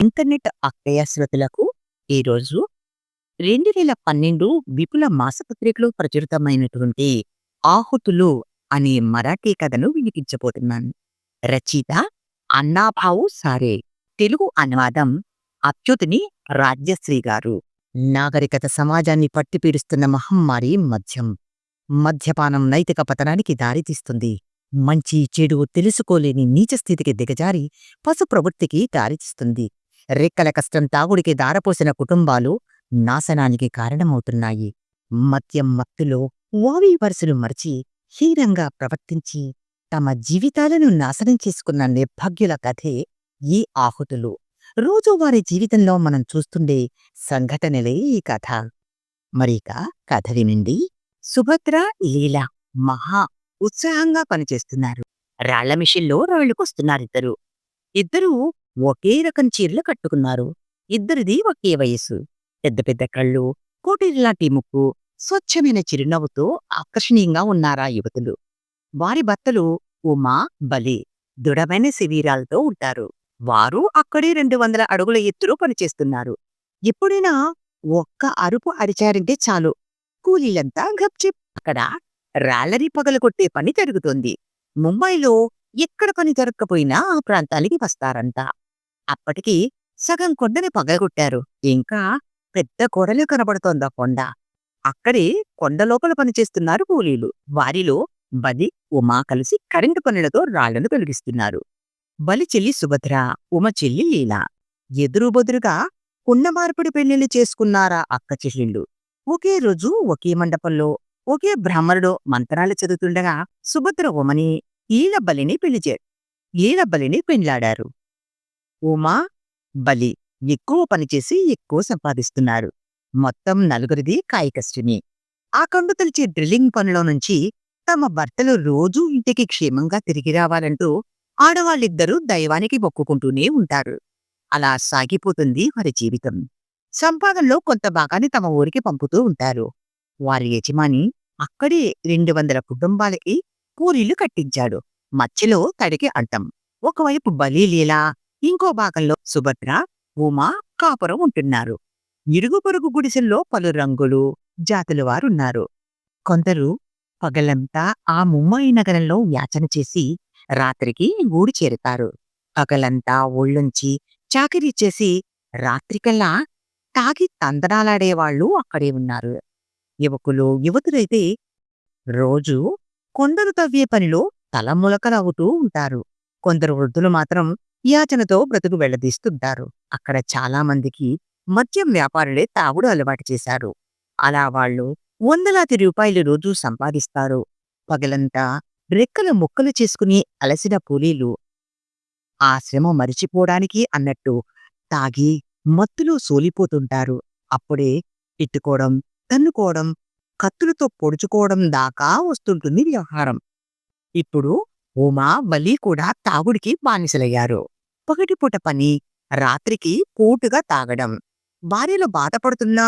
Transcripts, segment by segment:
Internet అక్కయ్య శ్రోతలకు ఈరోజు రెండు వేల పన్నెండు విపుల మాసపత్రికలో ప్రచురితమైనటువంటి ఆహుతులు అనే మరాఠీ కథను వినిపించబోతున్నాను. రచయిత అన్నాభావు సారే. తెలుగు అనువాదం అత్యుతిని రాజ్యశ్రీ గారు. నాగరికత సమాజాన్ని పట్టిపీడుస్తున్న మహమ్మారి మద్యం. మద్యపానం నైతిక పతనానికి దారితీస్తుంది. మంచి చెడు తెలుసుకోలేని నీచ స్థితికి దిగజారి పశు ప్రవృత్తికి దారితీస్తుంది. రెక్కల కష్టం తాగుడికి దారపోసిన కుటుంబాలు నాశనానికి కారణమవుతున్నాయి. మద్యం మత్తులో వావి వరుసలు మరిచి హీనంగా ప్రవర్తించి తమ జీవితాలను నాశనం చేసుకున్న నిర్భాగ్యుల కథే ఈ ఆహుతులు. రోజువారీ జీవితంలో మనం చూస్తుండే సంఘటనలే ఈ కథ. మరిక కథ వినండి. సుభద్ర లీల మహా ఉత్సాహంగా పనిచేస్తున్నారు. రాళ్ళ మిషన్లో రాళ్ళుకొస్తున్నారిద్దరు ఇద్దరూ ఒకే రకం చీరలు కట్టుకున్నారు. ఇద్దరిది ఒకే వయస్సు. పెద్ద పెద్ద కళ్ళు కోటిలాంటి ముక్కు స్వచ్ఛమైన చిరునవ్వుతో ఆకర్షణీయంగా ఉన్నారా యువతులు. వారి భర్తలు ఉమా బలి దృఢమైన శరీరాలతో ఉంటారు. వారు అక్కడే రెండు వందల అడుగుల ఎత్తులో పనిచేస్తున్నారు. ఎప్పుడైనా ఒక్క అరుపు అరిచారంటే చాలు. కూలీలంతా గప్చిప్ అక్కడ రాళ్ళరి పగలగొట్టే పని జరుగుతోంది. ముంబైలో ఎక్కడ పని జరగకపోయినా ఆ ప్రాంతానికి వస్తారంట. అప్పటికి సగం కొండని పగలగొట్టారు. ఇంకా పెద్ద కొడలు ఆ కొండ. అక్కడే కొండ లోపల పనిచేస్తున్నారు కూలీలు. వారిలో బలి ఉమా కలిసి కరెంటు పనులతో రాళ్ళను కలిగిస్తున్నారు బలి చెల్లి సుభద్ర ఉమ చెల్లి లీల. ఎదురుబొదురుగా కుండ మార్పిడి పెళ్ళిళ్ళు చేసుకున్నారా అక్క చెల్లెళ్ళు. ఒకే రోజు ఒకే మండపంలో ఒకే బ్రాహ్మణుడు మంత్రాలు చదువుతుండగా సుభద్ర ఉమని ఈల బలిని పెళ్ళి చే ఈల బలిని పెండ్లాడారు ఉమా బలి ఎక్కువ పనిచేసి ఎక్కువ సంపాదిస్తున్నారు. మొత్తం నలుగురిది కాయకష్టిని. ఆ కండు తలిచే డ్రిల్లింగ్ పనిలో నుంచి తమ భర్తలు రోజూ ఇంటికి క్షేమంగా తిరిగి రావాలంటూ ఆడవాళ్ళిద్దరూ దైవానికి మొక్కుకుంటూనే ఉంటారు. అలా సాగిపోతుంది వారి జీవితం. సంపాదనలో కొంత భాగాన్ని తమ ఊరికి పంపుతూ ఉంటారు. వారి యజమాని అక్కడే రెండు వందల కుటుంబాలకి పూరీలు కట్టించాడు. మధ్యలో తడికి అడ్డం. ఒకవైపు బలి లీల ఇంకో భాగంలో సుభద్ర ఉమా కాపురం ఉంటున్నారు. ఇరుగు పొరుగు గుడిసెల్లో పలు రంగులు జాతుల వారున్నారు. కొందరు పగలంతా ఆ ముంబై నగరంలో యాచన చేసి రాత్రికి ఊడి చేరుతారు. పగలంతా ఒళ్ళుంచి చాకరీ చేసి రాత్రికల్లా తాగి తందనాలాడేవాళ్ళు అక్కడే ఉన్నారు. యువకులు యువతులైతే రోజు కొందరు తవ్వే పనిలో తలములకలవుతూ ఉంటారు. కొందరు వృద్ధులు మాత్రం యాచనతో బ్రతుకు వెళ్ళదీస్తుంటారు అక్కడ చాలా మందికి మద్యం వ్యాపారులే తాగుడు అలవాటు చేశారు. అలా వాళ్ళు వందలాది రూపాయలు రోజూ సంపాదిస్తారు. పగలంతా రెక్కలు ముక్కలు చేసుకుని అలసిన కూలీలు. ఆ శ్రమ మరిచిపోవడానికి అన్నట్టు తాగి మత్తులో సోలిపోతుంటారు. అప్పుడే తిట్టుకోవడం తన్నుకోవడం కత్తులతో పొడుచుకోవడం దాకా వస్తుంటుంది వ్యవహారం. ఇప్పుడు ఉమా బలి కూడా తాగుడికి బానిసలయ్యారు. పగటిపూట పని రాత్రికి పూటుగా తాగడం. భార్యలో బాధపడుతున్నా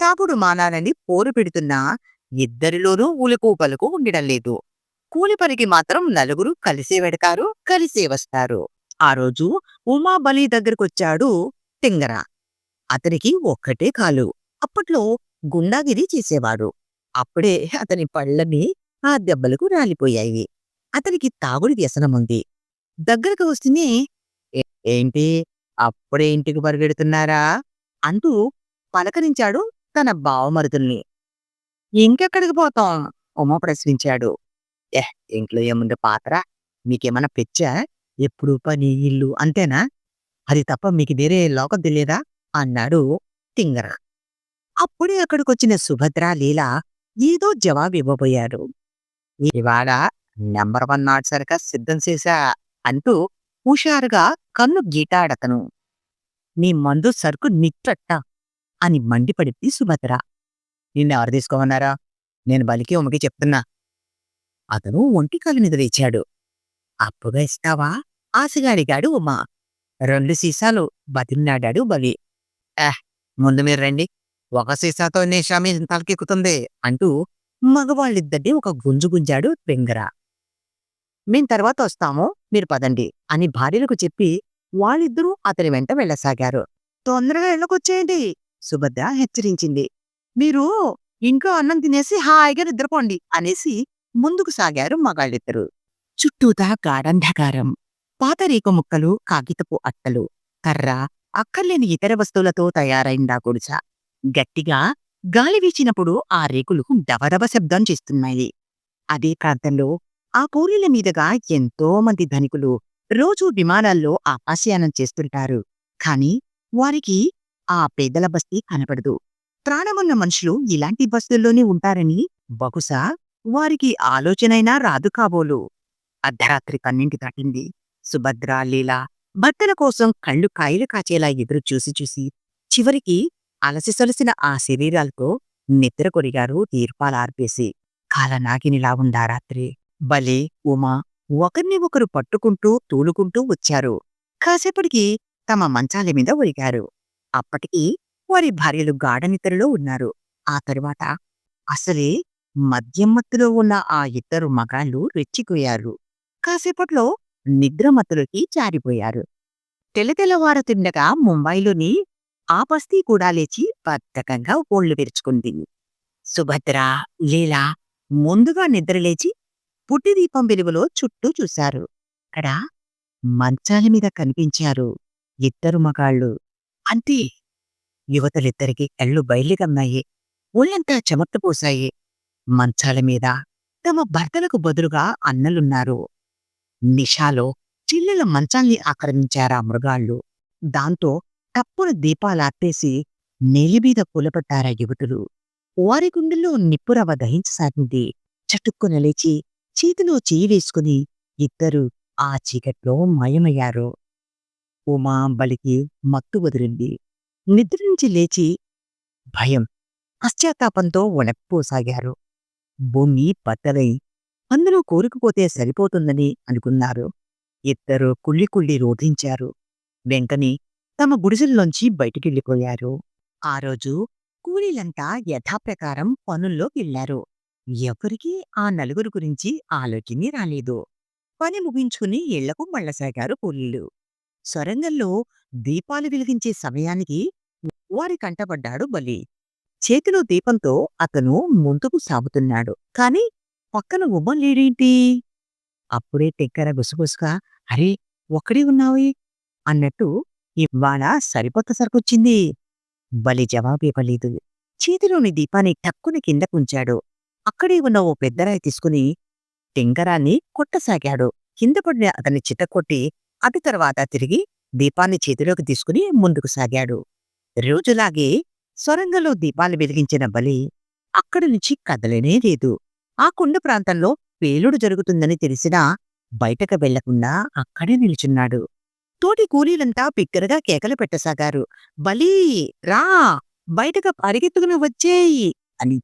తాగుడు మానాలని పోరు పెడుతున్నా ఇద్దరిలోనూ ఉలుకు పలుకు ఉండడం లేదు. కూలి పనికి మాత్రం నలుగురు కలిసే వెడతారు కలిసే వస్తారు. ఆ రోజు ఉమా బలి దగ్గరకొచ్చాడు తింగర. అతనికి ఒక్కటే కాలు. అప్పట్లో గుండాగిరి చేసేవాడు. అప్పుడే అతని పళ్ళని ఆ దెబ్బలకు రాలిపోయాయి. అతనికి తాగుడి వ్యసనం ఉంది. దగ్గరకు వస్తూనే ఏంటి? అప్పుడే ఇంటికి పరిగెడుతున్నారా? అంటూ పలకరించాడు తన బావమరుదుల్ని. ఇంకెక్కడికి పోతాం? ఉమ ప్రశ్నించాడు. ఎహ్ ఇంట్లో ఏముంది పాత్ర? మీకేమన్నా పెచ్చా? ఎప్పుడు పని ఇల్లు అంతేనా? అది తప్ప మీకు వేరే లోకం తెలియదా? అన్నాడు తింగర. అప్పుడే అక్కడికొచ్చిన సుభద్ర లీల ఏదో జవాబు ఇవ్వబోయాడు ఇవాళ నెంబర్ వన్ నాట్ సరిగా సిద్ధం చేశా అంటూ హుషారుగా కన్ను గీటాడతను. నీ మందు సరుకు నిట్టట్ట అని మండిపడింది సుభద్ర. నిన్నెవరు తీసుకోమన్నారా? నేను బలికి ఉమ్మకి చెప్తున్నా అతను ఒంటి కాలు అప్పుగా ఇస్తావా ఆశగా అడిగాడు ఉమా. రెండు సీసాలు బతిన్నాడాడు బలి. ఆహ్ ముందు మీరు రండి. ఒక సీసాతో నేషామి తలకెక్కుతుంది అంటూ మగవాళ్ళిద్దరినీ ఒక గుంజు గుంజాడు పెంగర మేం తర్వాత వస్తాము మీరు పదండి అని భార్యలకు చెప్పి వాళ్ళిద్దరూ అతని వెంట వెళ్ళసాగారు. తొందరగా ఇళ్ళకొచ్చేయండి సుభద్ర హెచ్చరించింది. మీరు ఇంట్లో అన్నం తినేసి హాయిగా నిద్రపోండి అనేసి ముందుకు సాగారు మగాళ్ళిద్దరు. చుట్టూతా గాఢంధకారం పాత రేకు ముక్కలు కాగితపు అట్టలు కర్ర అక్కర్లేని ఇతర వస్తువులతో తయారైందా గుడిస. గట్టిగా గాలి వీచినప్పుడు ఆ రేకులు డబడబ శబ్దం చేస్తున్నాయి. అదే ప్రాంతంలో ఆ కూలీల మీదుగా ఎంతో మంది ధనికులు రోజూ విమానాల్లో ఆకాశయానం చేస్తుంటారు. కాని వారికి ఆ పేదల బస్తీ కనపడదు. ప్రాణమున్న మనుషులు ఇలాంటి బస్తుల్లోనే ఉంటారని బహుశా వారికి ఆలోచనైనా రాదు కాబోలు. అర్ధరాత్రి కన్నింటి దాటింది. సుభద్ర లీల భర్తల కోసం కళ్ళు కాయలు కాచేలా ఎదురు చూసి చూసి చివరికి అలసిసలసిన ఆ శరీరాలతో నిద్ర కొరిగారు తీర్పాలార్పేసి కాలనాగినిలా ఉందా రాత్రి? బలే ఉమా ఒకరిని ఒకరు పట్టుకుంటూ తూలుకుంటూ వచ్చారు. కాసేపటికి తమ మంచాల మీద ఒరిగారు. అప్పటికి వారి భార్యలు గాఢనిద్రలో ఉన్నారు. ఆ తరువాత అసలే మద్యం మత్తులో ఉన్న ఆ ఇద్దరు మగాళ్ళు రెచ్చిపోయారు. కాసేపట్లో నిద్రమత్తులకి జారిపోయారు. తెల్లతెల్లవారుతుండగా ముంబైలోని ఆ బస్తీ కూడా లేచి బద్ధకంగా ఓళ్ళు విరుచుకుంది. సుభద్ర లీలా ముందుగా నిద్రలేచి పుట్టిదీపం వెలుగులో చుట్టూ చూశారు. అక్కడ మంచాల మీద కనిపించారు ఇద్దరు మగాళ్ళు. అంతే యువతలిద్దరికి కళ్ళు బయలుగమ్మాయి ఒళ్ళంతా చెమట్టపోసాయి మంచాల మీద తమ భర్తలకు బదులుగా అన్నలున్నారు. నిషాలో చిల్లెల మంచాల్ని ఆక్రమించారా మృగాళ్ళు. దాంతో తప్పున దీపాలార్పేసి నేలిమీద కూలబట్టారా యువతులు. వారి గుండెల్లో నిప్పురవ దహించసాగింది. చటుక్కున లేచి చేతిలో చేయి వేసుకుని ఇద్దరు ఆ చీకట్లో మయమయ్యారు. ఉమా బలికి మత్తు వదిలింది. నిద్ర నుంచి లేచి భయం పశ్చాత్తాపంతో వణక్కిపోసాగారు భూమి బద్దలై అందులో కోరుకుపోతే సరిపోతుందని అనుకున్నారు. ఇద్దరు కుళ్ళి కుళ్ళి రోధించారు. వెంటనే తమ గుడిసెల్లోంచి బయటికెళ్ళిపోయారు. ఆ రోజు కూలీలంతా యథాప్రకారం పనుల్లోకెళ్ళారు ఎవరికీ ఆ నలుగురు గురించి ఆలోచనే రాలేదు. పని ముగించుకుని ఇళ్ళకు మళ్ళసాగారు కూలీలు సొరంగంలో దీపాలు వెలిగించే సమయానికి వారి కంటపడ్డాడు బలి. చేతిలో దీపంతో అతను ముందుకు సాగుతున్నాడు. కాని పక్కన ఉమ్మ లేడేంటి? అప్పుడే టెక్కర గుసగుసగా అరే ఒక్కడే ఉన్నావే? అన్నట్టు ఇవాళ సరికొత్త సరుకొచ్చింది. బలి జవాబివ్వలేదు చేతిలోని దీపాన్ని టక్కున కిందకుంచాడు అక్కడే ఉన్న ఓ పెద్దరాయి తీసుకుని టింకరాన్ని కొట్టసాగాడు. కింద పడిన అతన్ని చితకొట్టి అటు తర్వాత తిరిగి దీపాన్ని చేతిలోకి తీసుకుని ముందుకు సాగాడు. రోజులాగే సొరంగంలో దీపాలు వెలిగించిన బలి అక్కడి నుంచి కదలనే లేదు. ఆ కొండ ప్రాంతంలో పేలుడు జరుగుతుందని తెలిసినా బయటకు వెళ్ళకుండా అక్కడే నిల్చున్నాడు. తోటి కూలీలంతా బిగ్గరగా కేకలు పెట్టసాగారు. బలీ రా! బయటకు పరిగెత్తుకుని వచ్చేయి! అని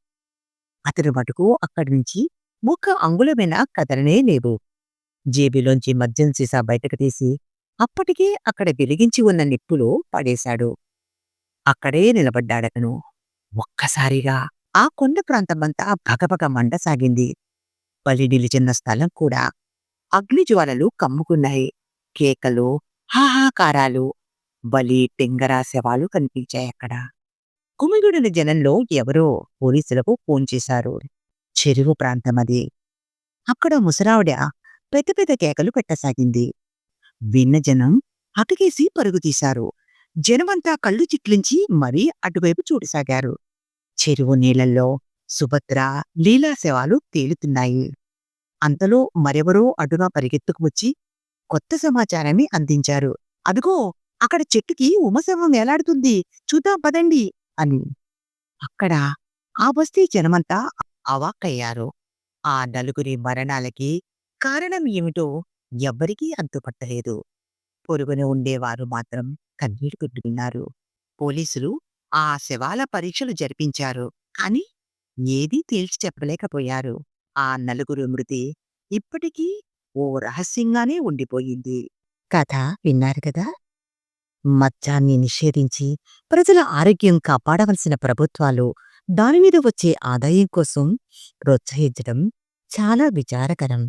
అతడు మటుకు అక్కడి నుంచి ముక్క అంగుళమైన కదలనే లేవు. జేబులోంచి మద్యం సీసా బయటకు తీసి అప్పటికే అక్కడ వెలిగించి ఉన్న నిప్పులో పడేశాడు. అక్కడే నిలబడ్డాడతను. ఒక్కసారిగా ఆ కొండ ప్రాంతమంతా భగభగ మండసాగింది బలి నిలిచిన స్థలం కూడా అగ్నిజ్వాలలు కమ్ముకున్నాయి. కేకలు హాహాకారాలు బలి టెంగరా శవాలు కనిపించాయి అక్కడ. కుమిగుడిన జనంలో ఎవరో పోలీసులకు ఫోన్ చేశారు. చెరువు ప్రాంతమది అక్కడ ముసరావిడ పెద్ద పెద్ద కేకలు పెట్టసాగింది. విన్న జనం అటుకేసి పరుగు తీశారు. జనమంతా కళ్ళు చిట్లించి మరీ అటువైపు చూడసాగారు. చెరువు నీళ్ళలో సుభద్ర లీలా శవాలు తేలుతున్నాయి. అంతలో మరెవరో అటుగా పరిగెత్తుకు వచ్చి కొత్త సమాచారాన్ని అందించారు. అదిగో అక్కడ చెట్టుకి ఉమశవం వేలాడుతుంది. చూద్దాం పదండి. అని. అక్కడ ఆ బస్తీ జనమంతా అవాక్కయ్యారు. ఆ నలుగురి మరణాలకి కారణం ఏమిటో ఎవ్వరికీ అంతుపట్టలేదు. పొరుగున ఉండేవారు మాత్రం కన్నీరు పెట్టుకున్నారు. పోలీసులు ఆ శవాల పరీక్షలు జరిపించారు కాని ఏదీ తేల్చి చెప్పలేకపోయారు. ఆ నలుగురు మృతి ఇప్పటికీ ఓ రహస్యంగానే ఉండిపోయింది. కథ విన్నారు కదా? మద్యాన్ని నిషేధించి ప్రజల ఆరోగ్యం కాపాడవలసిన ప్రభుత్వాలు దానిమీద వచ్చే ఆదాయం కోసం ప్రోత్సహించడం చాలా విచారకరం.